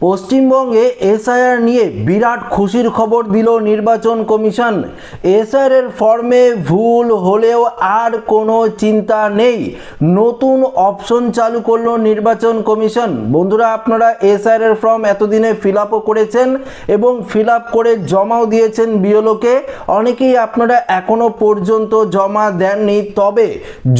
পশ্চিমবঙ্গে এসআইআর নিয়ে বিরাট খুশির খবর দিল নির্বাচন কমিশন। এসআইআর এর ফর্মে ভুল হলেও আর কোনো চিন্তা নেই। নতুন অপশন চালু করল নির্বাচন কমিশন। বন্ধুরা, আপনারা এসআইআর এর ফর্ম এতদিনে ফিল করেছেন এবং ফিল করে জমাও দিয়েছেন বিএলওকে। অনেকেই আপনারা এখনও পর্যন্ত জমা দেননি। তবে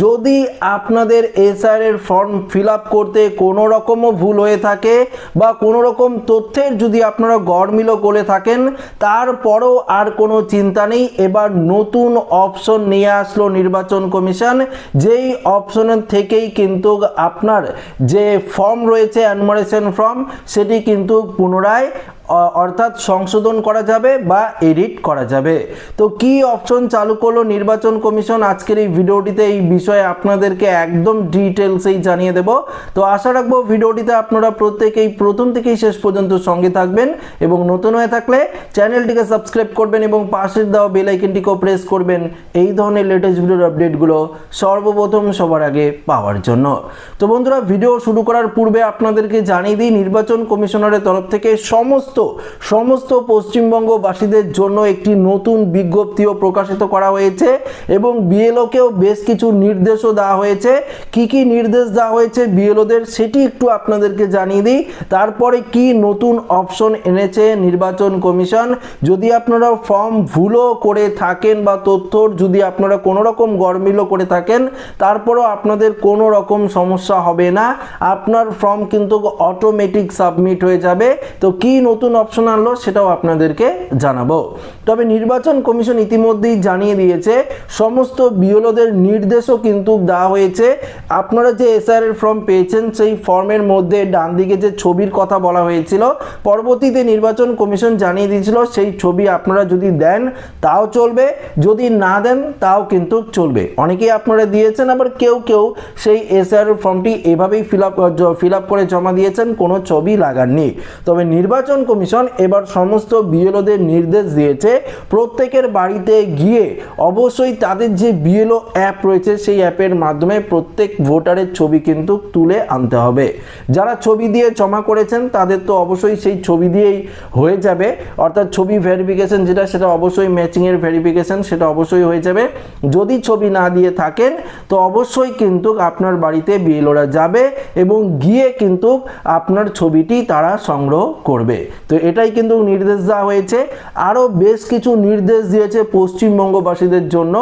যদি আপনাদের এসআইআর এর ফর্ম ফিল করতে কোনো রকমও ভুল হয়ে থাকে বা কোনো রকম তথ্যের যদি আপনারা গড়মিল করে থাকেন, তারপরও আর কোনো চিন্তা নেই। এবার নতুন অপশন নিয়ে আসলো নির্বাচন কমিশন। যেই অপশনের থেকেই কিন্তু আপনার যে ফর্ম রয়েছে, অ্যানমারেশন ফর্ম, সেটি কিন্তু পুনরায় অর্থাৎ সংশোধন করা যাবে বা এডিট করা যাবে। তো কি অপশন চালু করল নির্বাচন কমিশন? আজকের এই ভিডিওটিতে এই বিষয়ে আপনাদেরকে একদম ডিটেলসেই জানিয়ে দেব। তো আশা রাখব ভিডিওটিতে আপনারা প্রত্যেকেই প্রথম থেকেই শেষ পর্যন্ত সঙ্গে থাকবেন এবং নতুন হয়ে থাকলে চ্যানেলটিকে সাবস্ক্রাইব করবেন এবং পাশের দেওয়া বেল আইকনটিকেও প্রেস করবেন। এই ধরনের লেটেস্ট ভিডিওর আপডেটগুলো সর্বপ্রথম সবার আগে পাওয়ার জন্য। তো বন্ধুরা, ভিডিও শুরু করার পূর্বে আপনাদেরকে জানিয়ে দিই, নির্বাচন কমিশনারের তরফ থেকে সমস্ত সমস্ত পশ্চিমবঙ্গবাসীদের জন্য একটি নতুন বিজ্ঞপ্তিও প্রকাশিত করা হয়েছে এবং বিএলওকেও বেশ কিছু নির্দেশও দেওয়া হয়েছে। কি কি নির্দেশ দেওয়া হয়েছে বিএলওদের সেটি একটু আপনাদেরকে জানিয়ে দিই। তারপরে কি নতুন অপশন এনেছে নির্বাচন কমিশন? যদি আপনারা ফর্ম ভুলও করে থাকেন বা তথ্যর যদি আপনারা কোনো রকম গরমিলও করে থাকেন, তারপরও আপনাদের কোনো রকম সমস্যা হবে না। আপনার ফর্ম কিন্তু অটোমেটিক সাবমিট হয়ে যাবে। তো কি নতুন অপশন আনলো, সেটাও আপনাদেরকে জানাব। তবে নির্বাচন কমিশন ইতিমধ্যেই জানিয়ে দিয়েছে, সমস্ত বিএলওদের নির্দেশও কিন্তু দেওয়া হয়েছে। আপনারা যে এসআর এর ফর্ম পেয়েছেন, সেই ফর্মের মধ্যে ডান দিকে যে ছবির কথা বলা হয়েছিল, পরবর্তীতে নির্বাচন কমিশন জানিয়ে দিয়েছিল, সেই ছবি আপনারা যদি দেন, তাও চলবে। যদি না দেন, তাও কিন্তু চলবে। অনেকেই আপনারা দিয়েছেন, আবার কেউ কেউ সেই এসআর ফর্মটি এভাবেই ফিল আপ ফিল আপ করে জমা দিয়েছেন, কোনো ছবি লাগাননি। তবে নির্বাচন কমিশন এবার সমস্ত বিএলওদের নির্দেশ দিয়েছে। প্রত্যেকের বাড়িতে গিয়ে অবশ্যই তাদের যে বিএলও অ্যাপ রয়েছে, সেই অ্যাপের মাধ্যমে প্রত্যেক ভোটারের ছবি কিন্তু তুলে আনতে হবে। যারা ছবি দিয়ে জমা করেছেন, তাদের তো অবশ্যই সেই ছবি দিয়েই হয়ে যাবে। অর্থাৎ ছবি ভেরিফিকেশন যেটা, সেটা অবশ্যই ম্যাচিংয়ের ভেরিফিকেশন সেটা অবশ্যই হয়ে যাবে। যদি ছবি না দিয়ে থাকেন, তো অবশ্যই কিন্তু আপনার বাড়িতে বিএলওরা যাবে এবং গিয়ে কিন্তু আপনার ছবিটি তারা সংগ্রহ করবে। তো এটাই কিন্তু নির্দেশ দেওয়া হয়েছে। আরও বেশ কিছু নির্দেশ দিয়েছে পশ্চিমবঙ্গবাসীদের জন্য।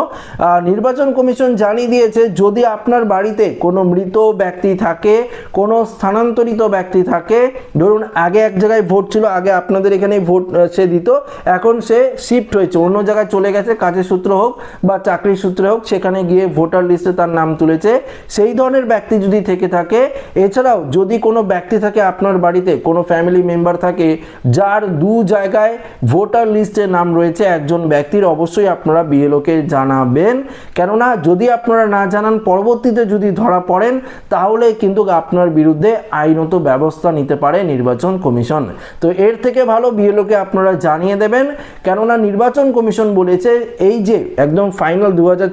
নির্বাচন কমিশন জানিয়ে দিয়েছে, যদি আপনার বাড়িতে কোনো মৃত ব্যক্তি থাকে, কোনো স্থানান্তরিত ব্যক্তি থাকে, ধরুন আগে এক জায়গায় ভোট ছিল, আগে আপনাদের এখানেই ভোট সে দিত, এখন সে শিফট হয়েছে, অন্য জায়গায় চলে গেছে, কাজের সূত্র হোক বা চাকরির সূত্রে হোক, সেখানে গিয়ে ভোটার লিস্টে তার নাম তুলেছে। সেই ধরনের ব্যক্তি যদি থেকে থাকে, এছাড়াও যদি কোনো ব্যক্তি থাকে আপনার বাড়িতে, কোনো ফ্যামিলি মেম্বার থাকে যার দু জায়গায় ভোটার লিস্টে নাম রয়েছে একজন ব্যক্তির, অবশ্যই আপনারা বিএলওকে জানাবেন। কেননা, যদি আপনারা না জানান, পরবর্তীতে যদি ধরা পড়েন, তাহলে কিন্তু আপনার বিরুদ্ধে আইনত ব্যবস্থা নিতে পারে নির্বাচন কমিশন। তো এর থেকে ভালো বিএলওকে আপনারা জানিয়ে দেবেন। কেননা, নির্বাচন কমিশন বলেছে, এই যে একদম ফাইনাল দু হাজার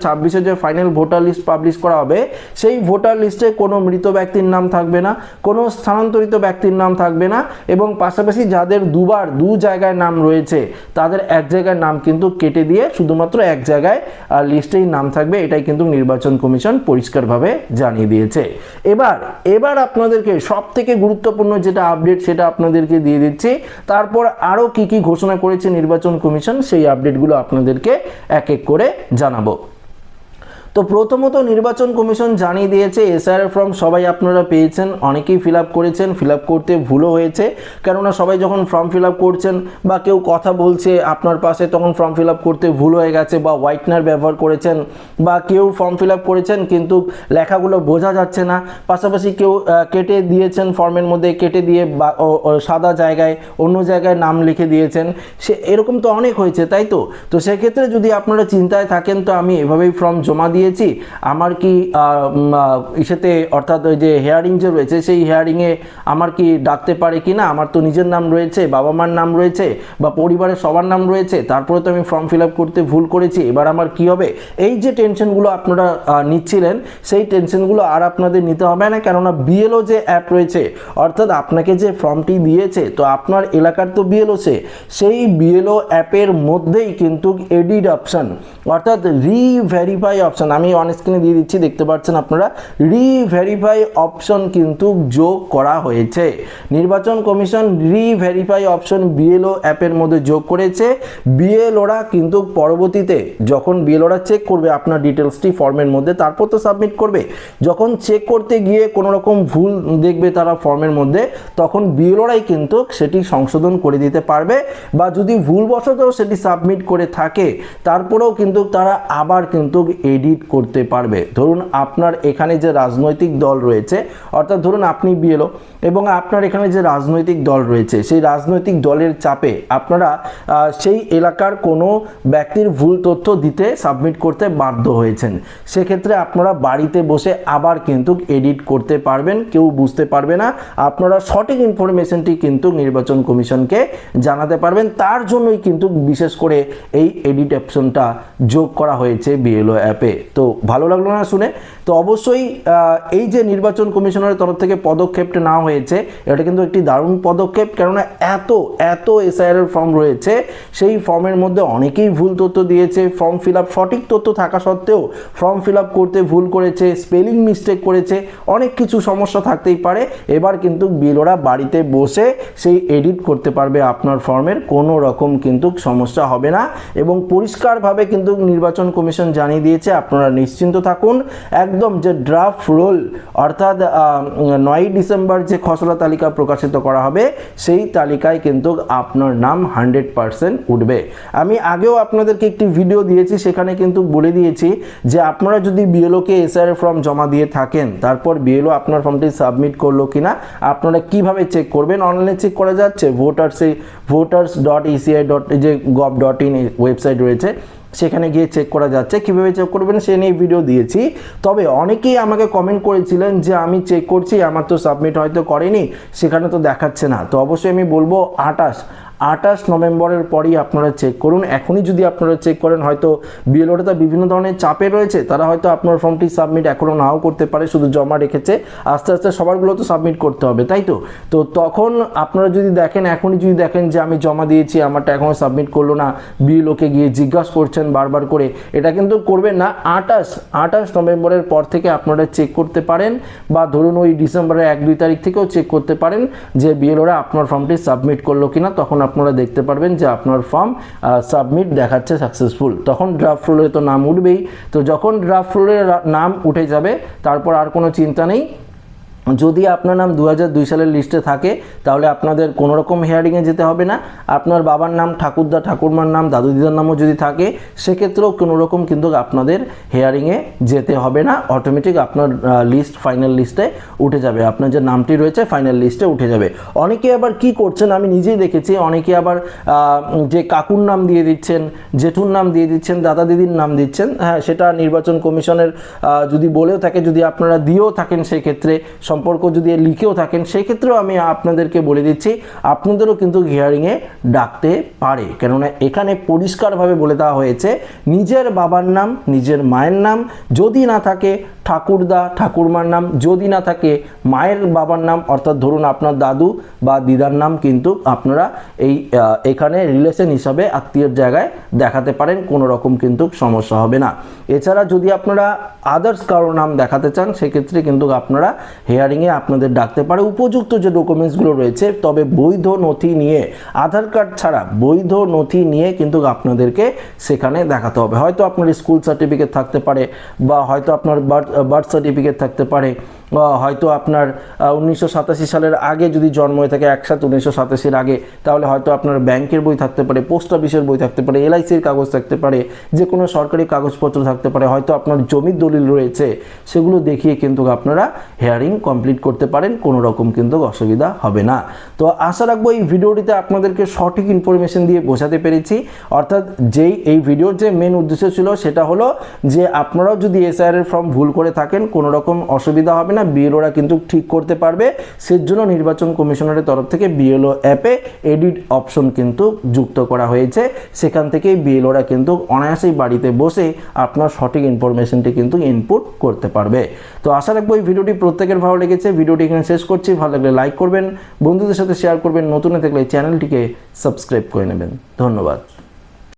যে ফাইনাল ভোটার লিস্ট পাবলিশ করা হবে, সেই ভোটার লিস্টে কোনো মৃত ব্যক্তির নাম থাকবে না, কোনো স্থানান্তরিত ব্যক্তির নাম থাকবে না, এবং পাশাপাশি যাদের দুবার দু জায়গায় নাম রয়েছে। তাদের এক জায়গায় নাম কিন্তু কেটে দিয়ে শুধুমাত্র এক জায়গায় লিস্টেই নাম থাকবে, এটাই কিন্তু নির্বাচন কমিশন পরিষ্কারভাবে জানিয়ে দিয়েছে। এবার এবার আপনাদেরকে সব থেকে গুরুত্বপূর্ণ যেটা আপডেট সেটা আপনাদেরকে দিয়ে দিচ্ছি। তারপর আরও কি কি ঘোষণা করেছে নির্বাচন কমিশন, সেই আপডেটগুলো আপনাদেরকে এক এক করে জানাব। তো প্রথমত নির্বাচন কমিশন জানিয়ে দিয়েছে এসআর ফর্ম সবাই আপনারা পেয়েছেন, অনেকেই ফিল করেছেন ফিল করতে ভুলও হয়েছে, কেননা সবাই যখন ফর্ম ফিল করছেন বা কেউ কথা বলছে আপনার পাশে, তখন ফর্ম ফিল করতে ভুল হয়ে গেছে বা হোয়াইটনার ব্যবহার করেছেন বা কেউ ফর্ম ফিল করেছেন কিন্তু লেখাগুলো বোঝা যাচ্ছে না, পাশাপাশি কেউ কেটে দিয়েছেন ফর্মের মধ্যে, কেটে দিয়ে বা সাদা জায়গায়, অন্য জায়গায় নাম লিখে দিয়েছেন, সে, এরকম তো অনেক হয়েছে, তাই তো? তো সেক্ষেত্রে যদি আপনারা চিন্তায় থাকেন, তো আমি এভাবেই ফর্ম জমা দিয়ে দিয়েছি। আমার কি ইসেতে অর্থাৎ ওই যে হেয়ারিং যে রয়েছে, সেই হেয়ারিংয়ে আমার কি ডাকতে পারে কি না? আমার তো নিজের নাম রয়েছে, বাবা মার নাম রয়েছে, বা পরিবারের সবার নাম রয়েছে, তারপরে তো আমি ফর্ম ফিল আপ করতে ভুল করেছি, এবার আমার কি হবে? এই যে টেনশনগুলো আপনারা নিচ্ছিলেন, সেই টেনশনগুলো আর আপনাদের নিতে হবে না, কেননা বিএলও যে অ্যাপ রয়েছে, অর্থাৎ আপনাকে যে ফর্মটি দিয়েছে, তো আপনার এলাকার তো বিএলও সে, সেই বিএলও অ্যাপের মধ্যেই কিন্তু এডিট অপশন অর্থাৎ রিভেরিফাই অপশন আমি অন স্ক্রিনে দিয়ে দিচ্ছি, দেখতে পাচ্ছেন আপনারা রিভেরিফাই অপশন কিন্তু যোগ করা হয়েছে। নির্বাচন কমিশন রিভেরিফাই অপশন বিএলও অ্যাপের মধ্যে যোগ করেছে। বিএলওরা কিন্তু পরবর্তীতে যখন বিএলওরা চেক করবে আপনার ডিটেলসটি ফর্মের মধ্যে, তারপর তো সাবমিট করবে। যখন চেক করতে গিয়ে কোনো রকম ভুল দেখবে তারা ফর্মের মধ্যে, তখন বিএলওরাই কিন্তু সেটি সংশোধন করে দিতে পারবে। বা যদি ভুলবশত সেটি সাবমিট করে থাকে, তারপরেও কিন্তু তারা আবার কিন্তু এডিট করতে পারবে। ধরুন আপনার এখানে যে রাজনৈতিক দল রয়েছে, অর্থাৎ ধরুন আপনি বিএলও এবং আপনার এখানে যে রাজনৈতিক দল রয়েছে, সেই রাজনৈতিক দলের চাপে আপনারা সেই এলাকার কোনো ব্যক্তির ভুল তথ্য দিতে সাবমিট করতে বাধ্য হয়েছেন। সেক্ষেত্রে আপনারা বাড়িতে বসে আবার কিন্তু এডিট করতে পারবেন, কেউ বুঝতে পারবে না। আপনারা সঠিক ইনফরমেশনটি কিন্তু নির্বাচন কমিশনকে জানাতে পারবেন। তার জন্যই কিন্তু বিশেষ করে এই এডিট অপশনটা যোগ করা হয়েছে বিএলও অ্যাপে তো ভালো লাগল না শুনে। তো অবশ্যই এই যে নির্বাচন কমিশনের তরফ থেকে পদক্ষেপটা নেওয়া হয়েছে, এটা কিন্তু একটি দারুণ পদক্ষেপ। কেননা এত এত এসআইআর ফর্ম রয়েছে, সেই ফর্মের মধ্যে অনেকেই ভুল তথ্য দিয়েছে। ফর্ম ফিল আপ, সঠিক তথ্য থাকা সত্ত্বেও ফর্ম ফিল আপ করতে ভুল করেছে, স্পেলিং মিস্টেক করেছে, অনেক কিছু সমস্যা থাকতেই পারে। এবার কিন্তু বিলোরা বাড়িতে বসে সেই এডিট করতে পারবে আপনার ফর্মের, কোনো রকম কিন্তু সমস্যা হবে না। এবং পরিষ্কারভাবে কিন্তু নির্বাচন কমিশন জানিয়ে দিয়েছে, আপনারা নিশ্চিন্ত থাকুন। একদম যে ড্রাফট রোল অর্থাৎ নয়ই ডিসেম্বর যে খসড়া তালিকা প্রকাশিত করা হবে, সেই তালিকায় কিন্তু আপনার নাম হান্ড্রেড পারসেন্ট উঠবে। আমি আগেও আপনাদেরকে একটি ভিডিও দিয়েছি, সেখানে কিন্তু বলে দিয়েছি যে আপনারা যদি বিএলওকে এসআর ফর্ম জমা দিয়ে থাকেন, তারপর বিএলও আপনার ফর্মটি সাবমিট করল কিনা, আপনারা কীভাবে চেক করবেন? অনলাইনে চেক করা যাচ্ছে ভোটার্সে ভোটার্স ডট ইসিআই ডট যে গভ ডট ইন ওয়েবসাইট রয়েছে সেখানে গিয়ে চেক করা যাচ্ছে। কীভাবে চেক করবেন সে নিয়ে ভিডিও দিয়েছি। তবে অনেকেই আমাকে কমেন্ট করেছিলেন যে, আমি চেক করছি, আমার তো সাবমিট হয়তো করেনি। সেখানে তো দেখাচ্ছে না। তো অবশ্যই আমি বলব আটাশ আঠাশ নভেম্বরের পরই আপনারা চেক করুন। এখনই যদি আপনারা চেক করেন, হয়তো বিএলওটা তো বিভিন্ন ধরনের চাপে রয়েছে, তারা হয়তো আপনার ফর্মটি সাবমিট এখনও নাও করতে পারে, শুধু জমা রেখেছে। আস্তে আস্তে সবারগুলো তো সাবমিট করতে হবে, তাই তো? তো তখন আপনারা যদি দেখেন, এখনই যদি দেখেন যে আমি জমা দিয়েছি, আমারটা এখনও সাবমিট করল না বিএলওকে গিয়ে জিজ্ঞাসা করছেন বারবার করে, এটা কিন্তু করবেন না। আঠাশ আঠাশ নভেম্বরের পর থেকে আপনারা চেক করতে পারেন, বা ধরুন ওই ডিসেম্বরের এক দুই তারিখ থেকেও চেক করতে পারেন যে বিএলওরা আপনার ফর্মটি সাবমিট করল কিনা, তখন আপনারা দেখতে পারবেন যে আপনার ফর্ম সাবমিট দেখাচ্ছে সাকসেসফুল। তখন ড্রাফট ফ্লোরে তো নাম উঠবেই। তো যখন ড্রাফট ফ্লোরে নাম উঠে যাবে, তারপর আর কোনো চিন্তা নেই। যদি আপনার নাম দু সালের লিস্টে থাকে, তাহলে আপনাদের কোনো রকম হেয়ারিংয়ে যেতে হবে না। আপনার বাবার নাম ঠাকুরদা, ঠাকুরমার নাম, দাদু দিদার নামও যদি থাকে, সেক্ষেত্রেও কোনো রকম কিন্তু আপনাদের হেয়ারিংয়ে যেতে হবে না। অটোমেটিক আপনার লিস্ট ফাইনাল লিস্টে উঠে যাবে। আপনার যে নামটি রয়েছে ফাইনাল লিস্টে উঠে যাবে। অনেকে আবার কি করছেন, আমি নিজেই দেখেছি, অনেকে আবার যে কাকুর নাম দিয়ে দিচ্ছেন, জেঠুর নাম দিয়ে দিচ্ছেন, দাদা দিদির নাম দিচ্ছেন হ্যাঁ সেটা নির্বাচন কমিশনের যদি বলেও থাকে, যদি আপনারা দিয়েও থাকেন সেই ক্ষেত্রে সম্পর্ক যদি লিখেও থাকেন সেই ক্ষেত্রেও আমি আপনাদেরকে বলে দিচ্ছি, আপনাদেরও কিন্তু হিয়ারিংয়ে ডাকতে পারে। কেননা এখানে পরিষ্কারভাবে বলে দেওয়া হয়েছে, নিজের বাবার নাম, নিজের মায়ের নাম, যদি না থাকে ঠাকুরদা, ঠাকুরমার নাম, যদি না থাকে মায়ের বাবার নাম, অর্থাৎ ধরুন আপনার দাদু বা দিদার নাম কিন্তু আপনারা এই এখানে রিলেশন হিসাবে আত্মীয়ের জায়গায় দেখাতে পারেন, কোনো রকম কিন্তু সমস্যা হবে না। এছাড়া যদি আপনারা আদার্স কারোর নাম দেখাতে চান, সেক্ষেত্রে কিন্তু আপনারা হেয়ারিংয়ে আপনাদের ডাকতে পারে। উপযুক্ত যে ডকুমেন্টসগুলো রয়েছে, তবে বৈধ নথি নিয়ে, আধার কার্ড ছাড়া বৈধ নথি নিয়ে কিন্তু আপনাদেরকে সেখানে দেখাতে হবে। হয়তো আপনার স্কুল সার্টিফিকেট থাকতে পারে, বা হয়তো আপনার বার্থ বার্থ সার্টিফিকেট থাকতে পারে হয়তো আপনার উনিশশো সাতাশি সালের আগে যদি জন্ম হয়ে থাকে একসাথে উনিশশো সাতাশির আগে, তাহলে হয়তো আপনার ব্যাংকের বই থাকতে পারে, পোস্ট অফিসের বই থাকতে পারে, এলআইসির কাগজ থাকতে পারে যে কোনো সরকারি কাগজপত্র থাকতে পারে, হয়তো আপনার জমির দলিল রয়েছে, সেগুলো দেখিয়ে কিন্তু আপনারা হেয়ারিং কমপ্লিট করতে পারেন, কোনো রকম কিন্তু অসুবিধা হবে না। তো আশা রাখব এই ভিডিওটিতে আপনাদেরকে সঠিক ইনফরমেশন দিয়ে বোঝাতে পেরেছি। অর্থাৎ যেই, এই ভিডিওর যে মেন উদ্দেশ্য ছিল, সেটা হলো যে আপনারাও যদি এসআইআর এর ফর্ম ভুল করে থাকেন, কোনো রকম অসুবিধা হবে না। বিএলওরা কিন্তু ঠিক করতে পারবে। সেজন্য নির্বাচন কমিশনারের তরফ থেকে বিএলও অ্যাপে এডিট অপশন কিন্তু যুক্ত করা হয়েছে। সেখান থেকেই বিএলওরা কিন্তু অনায়াসেই বাড়িতে বসে আপনার সঠিক ইনফরমেশনটি কিন্তু ইনপুট করতে পারবে। তো আশা রাখব এই ভিডিওটি প্রত্যেকের ভালো লেগেছে। ভিডিওটি এখানে শেষ করছি। ভালো লাগলে লাইক করবেন, বন্ধুদের সাথে শেয়ার করবেন, নতুন থাকলে চ্যানেলটিকে সাবস্ক্রাইব করে নেবেন। ধন্যবাদ।